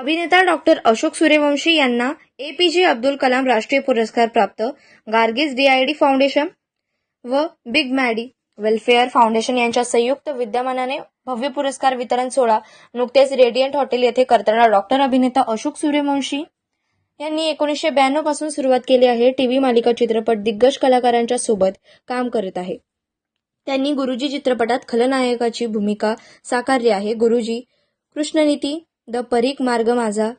अभिनेता डॉक्टर अशोक सूर्यवंशी यांना A P जे अब्दुल कलाम राष्ट्रीय पुरस्कार प्राप्त गार्गिज डीआयडी फाउंडेशन व बिग मॅडी वेलफेअर फाउंडेशन यांच्या संयुक्त विद्यमानाने भव्य पुरस्कार वितरण सोहळा नुकतेच रेडियंट हॉटेल येथे करताना डॉक्टर अभिनेता अशोक सूर्यवंशी यांनी एकोणीसशे ब्याण्णवपासून सुरुवात केली आहे. टीव्ही मालिका चित्रपट दिग्गज कलाकारांच्या सोबत काम करत आहे. त्यांनी गुरुजी चित्रपटात खलनायकाची भूमिका साकारली आहे. गुरुजी कृष्णनीती द परीक मार्ग माझा.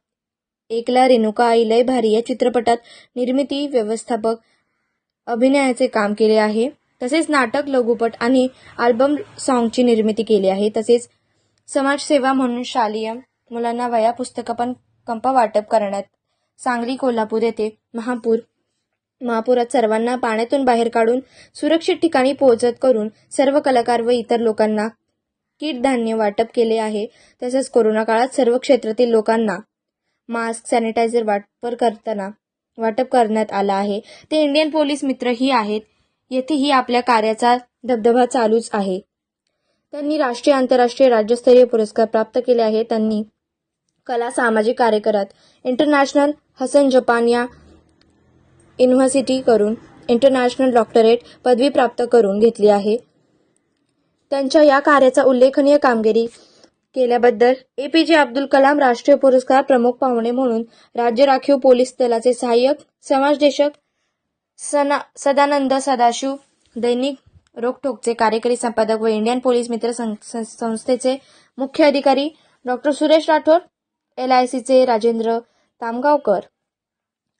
एकला रेणुका आई लय भारी या चित्रपटात निर्मिती व्यवस्थापक अभिनयाचे काम केले आहे. तसेच नाटक लघुपट आणि अल्बम सॉन्गची निर्मिती केली आहे. तसेच समाजसेवा म्हणून शालेय मुलांना वया पुस्तकं पण कंप वाटप करण्यात. सांगली कोल्हापूर येथे महापूर महापुरात सर्वांना पाण्यातून बाहेर काढून सुरक्षित ठिकाणी पोहोचत करून सर्व कलाकार व इतर लोकांना कीट धान्य वाटप केले आहे. तसेच कोरोना काळात सर्व क्षेत्रातील लोकांना मास्क सॅनिटायझर वापर करताना वाटप करण्यात आला आहे. ते इंडियन पोलीस मित्रही आहेत. येथेही आपल्या कार्याचा धबधबा चालूच आहे. त्यांनी राष्ट्रीय आंतरराष्ट्रीय राज्यस्तरीय पुरस्कार प्राप्त केले आहे त्यांनी कला सामाजिक कार्यकरात इंटरनॅशनल हसन जपान या युनिव्हर्सिटी करून इंटरनॅशनल डॉक्टरेट पदवी प्राप्त करून घेतली आहे. त्यांच्या या कार्याचा उल्लेखनीय कामगिरी केल्याबद्दल ए पी जे अब्दुल कलाम राष्ट्रीय पुरस्कार प्रमुख पाहुणे म्हणून राज्य राखीव पोलीस दलाचे सहाय्यक समाजदेशक सना सदानंद सदाशिव दैनिक रोखोकचे कार्यकारी संपादक व इंडियन पोलीस मित्र सं- सं- संस्थेचे मुख्य अधिकारी doctor Suresh Rathod L I सीचे Rajendra Tamgaonkar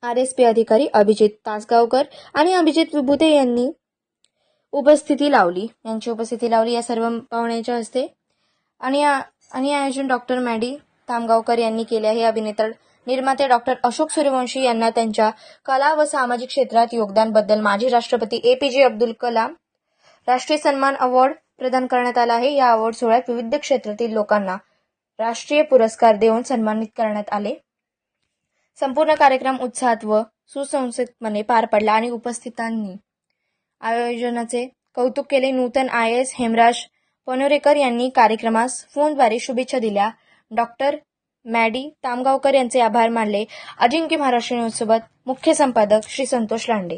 R S P अधिकारी अभिजित तासगावकर आणि अभिजित विभुते यांनी उपस्थिती लावली. यांची उपस्थिती लावली या सर्व पाहुण्यांच्या हस्ते. आणि आणि आयोजन डॉक्टर मॅडी तामगावकर यांनी केले आहे. अभिनेता निर्माते डॉक्टर अशोक सूर्यवंशी यांना त्यांच्या कला व सामाजिक क्षेत्रात योगदानबद्दल माजी राष्ट्रपती एपीजे अब्दुल कलाम राष्ट्रीय सन्मान अवॉर्ड प्रदान करण्यात आला आहे. या अवॉर्ड सोहळ्यात विविध क्षेत्रातील लोकांना राष्ट्रीय पुरस्कार देऊन सन्मानित करण्यात आले. संपूर्ण कार्यक्रम उत्साहात व सुसंस्कृतपणे पार पडला आणि उपस्थितांनी आयोजनाचे कौतुक केले नूतन आय एस हेमराज पनोरेकर यांनी कार्यक्रमास फोनद्वारे शुभेच्छा दिल्या. डॉक्टर मॅडी तामगावकर यांचे आभार मानले. अजिंक्य महाराष्ट्र न्यूजसोबत मुख्य संपादक श्री संतोष लांडे.